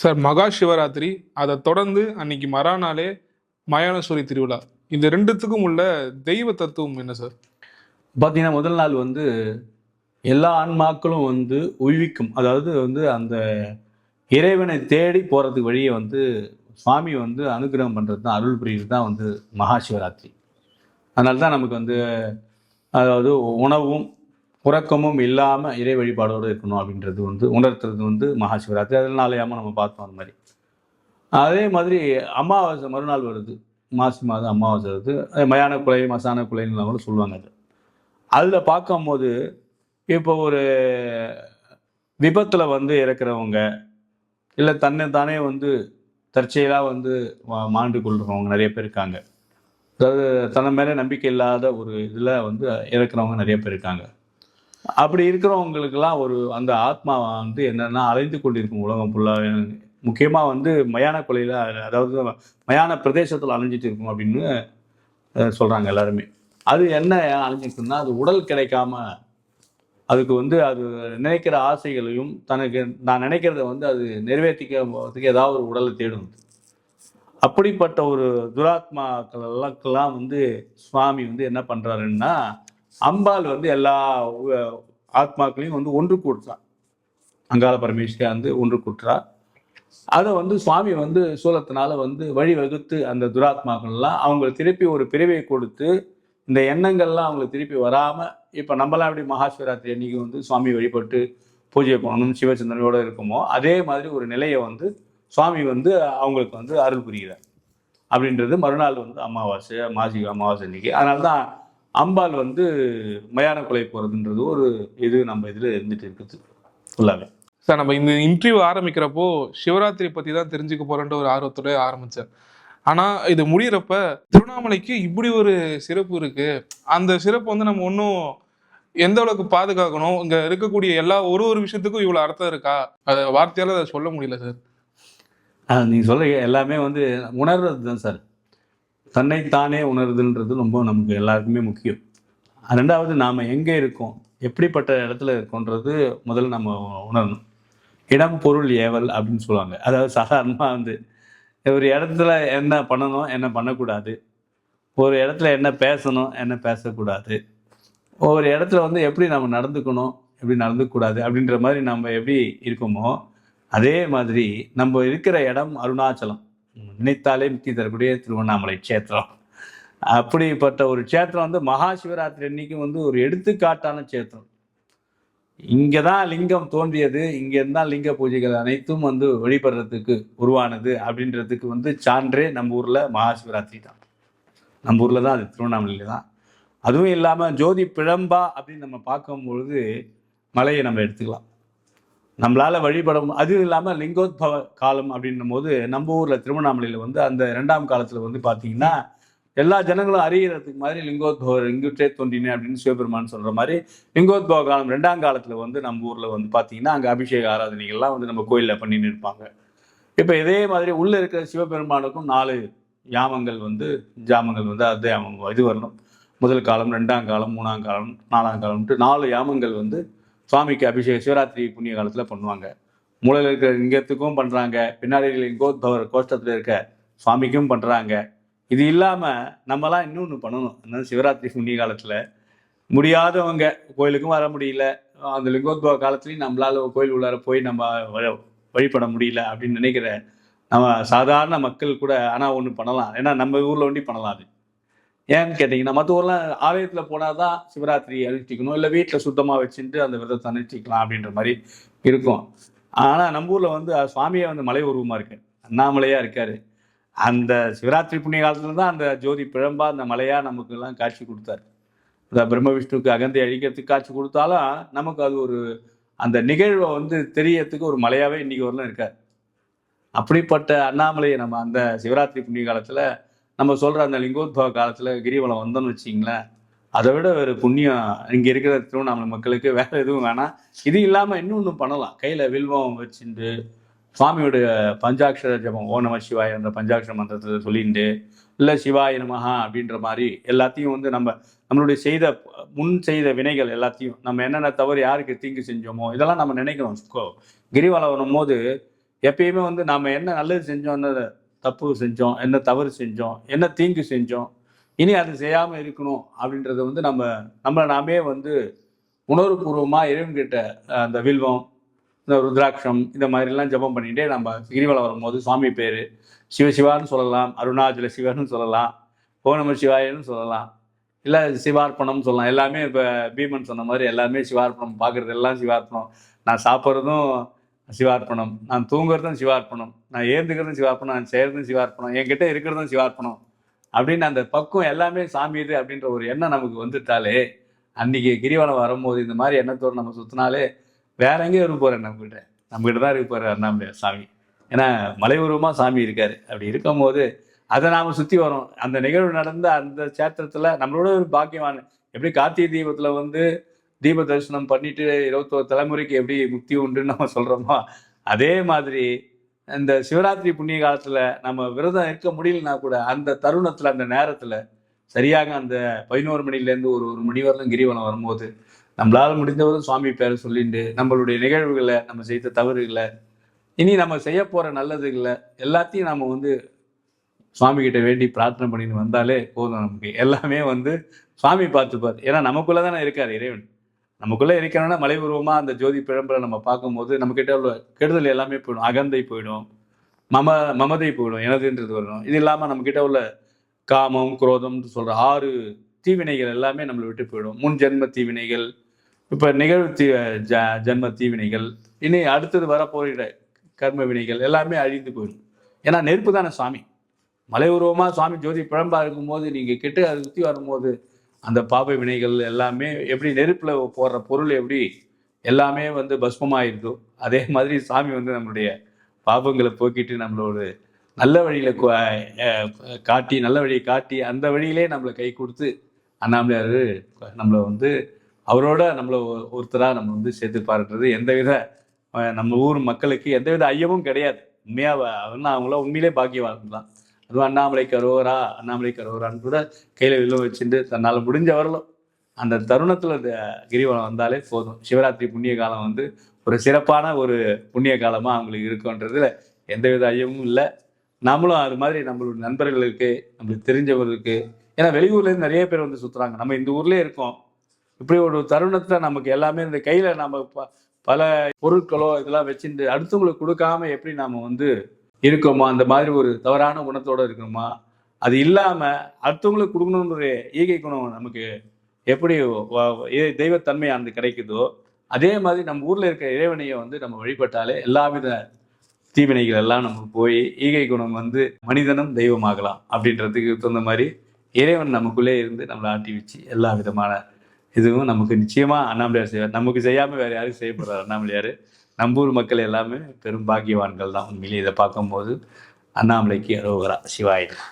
Sir மகா சிவராத்திரி அதை தொடர்ந்து அன்னைக்கு மறாநாளே மயானசூரி திருவிழா. இந்த ரெண்டுத்துக்கும் உள்ள தெய்வ தத்துவம் என்ன சார்? பார்த்தீங்கன்னா முதல் நாள் வந்து எல்லா ஆன்மாக்களும் வந்து உய்விக்கும். அதாவது வந்து அந்த இறைவனை தேடி போகிறதுக்கு வழியை வந்து சுவாமி வந்து அனுகிரகம் பண்ணுறது தான் அருள் புரியுது தான் வந்து மகா சிவராத்திரி. அதனால தான் நமக்கு வந்து அதாவது உணவும் உறக்கமும் இல்லாமல் இறை வழிபாடோடு இருக்கணும் அப்படின்றது வந்து உணர்த்துறது வந்து மகா சிவராத்திரி அதில் நாளையாமல் நம்ம பார்த்தோம் அந்த மாதிரி. அதே மாதிரி அமாவாசை மறுநாள் வருது. மாசி மாதம் அமாவாசை வருது. மயான குலை மசான குலைன்னு கூட சொல்லுவாங்க அது. அதில் பார்க்கும்போது இப்போ ஒரு விபத்தில் வந்து இறக்குறவங்க இல்லை தன்னை தானே வந்து தற்செயலாக வந்து மாண்டு கொள்றவங்க நிறைய பேர் இருக்காங்க. அதாவது தன்னை மேலே நம்பிக்கை இல்லாத ஒரு இதில் வந்து இறக்குறவங்க நிறைய பேர் இருக்காங்க. அப்படி இருக்கிறவங்களுக்கெல்லாம் ஒரு அந்த ஆத்மா வந்து என்னென்னா அலைந்து கொண்டிருக்கும் உலகம் ஃபுல்லாக முக்கியமாக வந்து மயான கொலையில் அதாவது மயான பிரதேசத்தில் அலைஞ்சிட்டு இருக்கும் அப்படின்னு சொல்கிறாங்க எல்லாருமே. அது என்ன அலைஞ்சிருக்குன்னா அது உடல் கிடைக்காம அதுக்கு வந்து அது நினைக்கிற ஆசைகளையும் தனக்கு நான் நினைக்கிறத வந்து அது நிறைவேற்றிக்க போகிறதுக்கு ஏதாவது ஒரு உடலை தேடும். அப்படிப்பட்ட ஒரு துராத்மாக்களுக்கெல்லாம் வந்து சுவாமி வந்து என்ன பண்ணுறாருன்னா அம்பாள் வந்து எல்லா ஆத்மாக்களையும் வந்து ஒன்று கூட்டுறா. அங்காள பரமேஸ்வரி வந்து ஒன்று கூட்டுறா. அதை வந்து சுவாமி வந்து சூலத்தினால வந்து வழி வகுத்து அந்த துராத்மாக்கள்லாம் அவங்களை திருப்பி ஒரு பிரிவை கொடுத்து இந்த எண்ணங்கள்லாம் அவங்களுக்கு திருப்பி வராமல் இப்போ நம்மளாம் எப்படி மகாசிவராத்திரி அன்னைக்கு வந்து சுவாமி வழிபட்டு பூஜை பண்ணணும் சிவச்சந்திரனோடு இருக்குமோ அதே மாதிரி ஒரு நிலையை வந்து சுவாமி வந்து அவங்களுக்கு வந்து அருள் புரிகிறார். அப்படின்றது மறுநாள் வந்து அமாவாசை மாசி அமாவாசை அன்னைக்கு. அதனால தான் அம்பாள் வந்து மயான கொலை போகிறதுன்றது ஒரு இது நம்ம இதில் இருந்துட்டு இருக்குது. ஃபுல்லாகவே சார் நம்ம இந்த இன்டர்வியூ ஆரம்பிக்கிறப்போ சிவராத்திரி பத்தி தான் தெரிஞ்சுக்க போறேன்ற ஒரு ஆர்வத்தோட ஆரம்பிச்சேன். ஆனா இது முடியிறப்ப திருவண்ணாமலைக்கு இப்படி ஒரு சிறப்பு இருக்கு. அந்த சிறப்பு வந்து நம்ம ஒன்றும் எந்த அளவுக்கு பாதுகாக்கணும்? இங்க இருக்கக்கூடிய எல்லா ஒரு ஒரு விஷயத்துக்கும் இவ்வளவு அர்த்தம் இருக்கா? அதை வார்த்தையால அதை சொல்ல முடியல சார். ஆஹ் நீங்க சொல்ல எல்லாமே வந்து உணர்றது தான் சார். தன்னைத்தானே உணருதுன்றது ரொம்ப நமக்கு எல்லாருக்குமே முக்கியம். ரெண்டாவது நாம் எங்கே இருக்கோம் எப்படிப்பட்ட இடத்துல இருக்கோன்றது முதல்ல நம்ம உணரணும். இடம் பொருள் ஏவல் அப்படின்னு சொல்லுவாங்க. அதாவது சாதாரணமாக வந்து ஒரு இடத்துல என்ன பண்ணணும் என்ன பண்ணக்கூடாது. ஒரு இடத்துல என்ன பேசணும் என்ன பேசக்கூடாது. ஒரு இடத்துல வந்து எப்படி நம்ம நடந்துக்கணும் எப்படி நடந்துக்கூடாது அப்படின்ற மாதிரி நம்ம எப்படி இருக்கோமோ அதே மாதிரி நம்ம இருக்கிற இடம் அருணாச்சலம். நினைத்தாலே முக்தி தரக்கூடிய திருவண்ணாமலை க்ஷேத்திரம். அப்படிப்பட்ட ஒரு க்ஷேத்திரம் வந்து மகா சிவராத்திரி அன்னைக்கு வந்து ஒரு எடுத்துக்காட்டான க்ஷேத்திரம். இங்கே தான் லிங்கம் தோன்றியது இங்கே இருந்தால் லிங்க பூஜைகள் அனைத்தும் வந்து வழிபடுறதுக்கு உருவானது அப்படின்றதுக்கு வந்து சான்றே நம்ம ஊரில் மகா சிவராத்திரி தான். நம்ம ஊரில் தான் அது திருவண்ணாமலையில் தான். அதுவும் இல்லாமல் ஜோதி பிழம்பா அப்படின்னு நம்ம பார்க்கும்பொழுது மலையை நம்ம எடுத்துக்கலாம். நம்மளால் வழிபட அது அதுவும் இல்லாமல் லிங்கோத்பவ காலம் அப்படின்னும் போது நம்ம ஊரில் திருவண்ணாமலையில் வந்து அந்த ரெண்டாம் காலத்தில் வந்து பார்த்தீங்கன்னா எல்லா ஜனங்களும் அறியறதுக்கு மாதிரி லிங்கோத்பவர் இங்குற்றே தோன்றினே அப்படின்னு சிவபெருமான் சொல்கிற மாதிரி லிங்கோத்பவ காலம் ரெண்டாம் காலத்தில் வந்து நம்ம ஊரில் வந்து பார்த்தீங்கன்னா அங்கே அபிஷேக ஆராதனைகள்லாம் வந்து நம்ம கோயிலில் பண்ணின்னு இருப்பாங்க. இப்போ இதே மாதிரி உள்ளே இருக்கிற சிவபெருமானுக்கும் நாலு யாமங்கள் வந்து ஜாமங்கள் வந்து அது யாமம் இது வரணும். முதல் காலம் ரெண்டாம் காலம் மூணாம் காலம் நாலாம் காலம்ட்டு நாலு யாமங்கள் வந்து சுவாமிக்கு அபிஷேக சிவராத்திரி புண்ணிய காலத்தில் பண்ணுவாங்க. மூலையில் இருக்கிற லிங்கத்துக்கும் பண்ணுறாங்க பின்னாடி லிங்கோத்பவர் கோஷ்டத்தில் இருக்க சுவாமிக்கும் பண்ணுறாங்க இது இல்லாமல் நம்மலாம் இன்னொன்று பண்ணணும். அதாவது சிவராத்திரி புண்ணிய காலத்தில் முடியாதவங்க கோயிலுக்கும் வர முடியல. அந்த லிங்கோத்பவ காலத்துலேயும் நம்மளால் கோயில் உள்ளார போய் நம்ம வழிபட முடியல அப்படின்னு நினைக்கிற நம்ம சாதாரண மக்கள் கூட ஆனால் ஒன்று பண்ணலாம். ஏன்னா நம்ம ஊரில் ஒண்டி பண்ணலாம் அது. ஏன்னு கேட்டிங்கன்னா மற்ற ஊர்லாம் ஆலயத்தில் போனால் தான் சிவராத்திரி அனுஷ்டிக்கணும் இல்லை வீட்டில் சுத்தமாக வச்சுட்டு அந்த விரதத்தை அனுஷ்டிக்கலாம் அப்படின்ற மாதிரி இருக்கும். ஆனால் நம்ம ஊரில் வந்து சுவாமியே வந்து மலை உருவமாக இருக்கு. அண்ணாமலையாக இருக்காரு. அந்த சிவராத்திரி புண்ணிய காலத்தில் தான் அந்த ஜோதி பிழம்பா அந்த மலையாக நமக்கு எல்லாம் காட்சி கொடுத்தாரு. இந்த பிரம்ம விஷ்ணுக்கு அகந்தி அழிக்கிறதுக்கு காட்சி கொடுத்தாலும் நமக்கு அது ஒரு அந்த நிகழ்வை வந்து தெரியறதுக்கு ஒரு மலையாகவே இன்னைக்கு வரலாம் இருக்கார். அப்படிப்பட்ட அண்ணாமலையை நம்ம அந்த சிவராத்திரி புண்ணிய காலத்தில் நம்ம சொல்கிற அந்த லிங்கோத்பவ காலத்தில் கிரிவலம் வந்தோம்னு வச்சிங்களேன் அதை விட ஒரு புண்ணியம் இங்கே இருக்கிற திருவண்ணாமலை மக்களுக்கு வேறு எதுவும் வேணாம். இது இல்லாமல் இன்னொன்று பண்ணலாம். கையில் வில்வம் வச்சுட்டு சுவாமியோடைய பஞ்சாட்சர ஜபம் ஓ நம சிவாய் என்ற பஞ்சாட்சர மந்திரத்தை சொல்லிட்டு இல்லை சிவாய நமஹா அப்படின்ற மாதிரி எல்லாத்தையும் வந்து நம்ம நம்மளுடைய செய்த முன் செய்த வினைகள் எல்லாத்தையும் நம்ம என்னென்ன தவறு யாருக்கு தீங்கு செஞ்சோமோ இதெல்லாம் நம்ம நினைக்கணும். கிரிவலம் வரும்போது எப்பயுமே வந்து நாம் என்ன நல்லது செஞ்சோம் தப்பு செஞ்சோம் என்ன தவறு செஞ்சோம் என்ன தீங்கு செஞ்சோம் இனி அது செய்யாமல் இருக்கணும் அப்படின்றத வந்து நம்ம நம்மளை நாமே வந்து உணர்வுபூர்வமாக இறைவன்கிட்ட அந்த வில்வம் இந்த ருத்ராட்சம் இந்த மாதிரிலாம் ஜெபம் பண்ணிகிட்டே நம்ம கிரிவலம் வரும்போது சுவாமி பேர் சிவசிவான்னு சொல்லலாம் அருணாச்சல சிவன்னு சொல்லலாம் ஓ சிவாயன்னு சொல்லலாம் இல்லை சிவார்ப்பணம் சொல்லலாம் எல்லாமே இப்போ பீமன் சொன்ன மாதிரி எல்லாமே சிவார்ப்பணம் பார்க்குறது எல்லாம் சிவார்ப்பணம். நான் சாப்பிட்றதும் சிவார்ப்பணம். நான் தூங்குறதும் சிவார்ப்பணம். நான் ஏந்துக்கிறதும் சிவார்ப்பணம். நான் செய்கிறதும் சிவார்ப்பணம். என்கிட்ட இருக்கிறதும் சிவார்ப்பணம். அப்படின்னு அந்த பக்குவம் எல்லாமே சாமி இது அப்படின்ற ஒரு எண்ணம் நமக்கு வந்துட்டாலே அன்னைக்கு கிரிவலம் வரும்போது இந்த மாதிரி எண்ணத்தோடு நம்ம சுற்றினாலே வேற எங்கேயும் இருக்க போகிறேன் நம்மகிட்ட. நம்மகிட்ட தான் இருக்க போகிறார் அண்ணாமலையார் சாமி. ஏன்னா மலை உருவமாக சாமி இருக்கார். அப்படி இருக்கும்போது அதை நாம் சுற்றி வரோம். அந்த நிகழ்வு நடந்த அந்த சேத்திரத்தில் நம்மளோட ஒரு பாக்கியமான எப்படி கார்த்திகை தீபத்தில் வந்து தீப தரிசனம் பண்ணிட்டு இருபத்தோரு தலைமுறைக்கு எப்படி முக்தி உண்டுன்னு நம்ம சொல்கிறோமோ அதே மாதிரி இந்த சிவராத்திரி புண்ணிய காலத்தில் நம்ம விரதம் இருக்க முடியலனா கூட அந்த தருணத்தில் அந்த நேரத்தில் சரியாக அந்த பதினோரு மணிலேருந்து ஒரு ஒரு மணி வரலும் கிரிவலம் வரும்போது நம்மளால் முடிந்தவரும் சுவாமி பேரை சொல்லிட்டு நம்மளுடைய நிகழ்வுகளை நம்ம செய்த தவறுகளை இனி நம்ம செய்ய போகிற நல்லதுகளை எல்லாத்தையும் நம்ம வந்து சுவாமி கிட்ட வேண்டி பிரார்த்தனை பண்ணிட்டு வந்தாலே போதும் நமக்கு. எல்லாமே வந்து சுவாமி பார்த்துப்பார். ஏன்னா நமக்குள்ளே தானே இருக்கார் இறைவன். நமக்குள்ளே இருக்கிறோன்னா மலை அந்த ஜோதி பிழம்புல நம்ம பார்க்கும்போது நம்மக்கிட்ட உள்ள கெடுதல் எல்லாமே போயிடும். அகந்தை போயிடும். மம மமதை போயிடும். எனதுன்றது வரும் இது இல்லாமல் நம்மக்கிட்ட உள்ள காமம் குரோதம்னு சொல்கிற ஆறு தீவினைகள் எல்லாமே நம்மளை விட்டு போயிடும். முன் ஜென்ம தீவினைகள் இப்போ நிகழ்வு தீ ஜ ஜென்ம தீவினைகள் இனி அடுத்தது வரப்போகிற கர்ம வினைகள் எல்லாமே அழிந்து போயிடும். ஏன்னா நெருப்பு தானே சுவாமி மலை உருவமாக சுவாமி ஜோதி பிழம்பாக இருக்கும்போது நீங்கள் கெட்டு அதை சுற்றி வரும்போது அந்த பாப வினைகள் எல்லாமே எப்படி நெருப்பில் போடுற பொருள் எப்படி எல்லாமே வந்து பஸ்மமாயிருதோ அதே மாதிரி சாமி வந்து நம்மளுடைய பாபங்களை போக்கிட்டு நம்மளோட நல்ல வழியில் காட்டி நல்ல வழியை காட்டி அந்த வழியிலே நம்மளை கை கொடுத்து அண்ணாமலையார் நம்மளை வந்து அவரோட நம்மளை ஒருத்தராக நம்ம வந்து சேர்த்துப்பாருன்றது எந்தவித வித நம்ம ஊர் மக்களுக்கு எந்தவித ஐயமும் கிடையாது. உண்மையாக அவங்கள உண்மையிலே பாக்கியவாதம் தான் அதுவும் அண்ணாமலை கரோரா அண்ணாமலை கரோரான்னு கூட கையில வில்லும் வச்சுட்டு தன்னால் முடிஞ்ச வரலும் அந்த தருணத்துல இந்த கிரிவலம் வந்தாலே போதும். சிவராத்திரி புண்ணிய காலம் வந்து ஒரு சிறப்பான ஒரு புண்ணிய காலமா அவங்களுக்கு இருக்குன்றதுல எந்தவித ஐயமும் இல்லை. நம்மளும் அது மாதிரி நம்மளோட நண்பர்களுக்கு நம்மளுக்கு தெரிஞ்சவர்களுக்கு ஏன்னா வெளியூர்லேருந்து நிறைய பேர் வந்து சுத்துறாங்க. நம்ம இந்த ஊர்லயே இருக்கோம். இப்படி ஒரு தருணத்துல நமக்கு எல்லாமே இந்த கையில நம்ம ப- பல பொருட்களோ இதெல்லாம் வச்சுட்டு அடுத்தவங்களுக்கு கொடுக்காம எப்படி நாம வந்து இருக்கோமா? அந்த மாதிரி ஒரு தவறான குணத்தோடு இருக்கணுமா அது இல்லாமல் அடுத்தவங்களுக்கு கொடுக்கணுன்ற ஈகை குணம் நமக்கு எப்படி தெய்வத்தன்மையானது தெய்வத்தன்மை அந்த கிடைக்குதோ அதே மாதிரி நம்ம ஊரில் இருக்கிற இறைவனையை வந்து நம்ம வழிபட்டாலே எல்லாவித தீவினைகள் எல்லாம் நமக்கு போய் ஈகை குணம் வந்து மனிதனும் தெய்வமாகலாம் அப்படின்றதுக்கு தகுந்த மாதிரி இறைவன் நமக்குள்ளே இருந்து நம்மளை ஆட்டி வச்சு எல்லா விதமான இதுவும் நமக்கு நிச்சயமாக அண்ணாமலையார் செய்வார். நமக்கு செய்யாமல் வேறு யாரும் செய்ய அண்ணாமலையார். நம்பூர் மக்கள் எல்லாமே பெரும் பாக்கியவான்கள் தான் உண்மையிலேயே இதை பார்க்கும்போது அண்ணாமலைக்கு அரோகரா சிவாயிரம்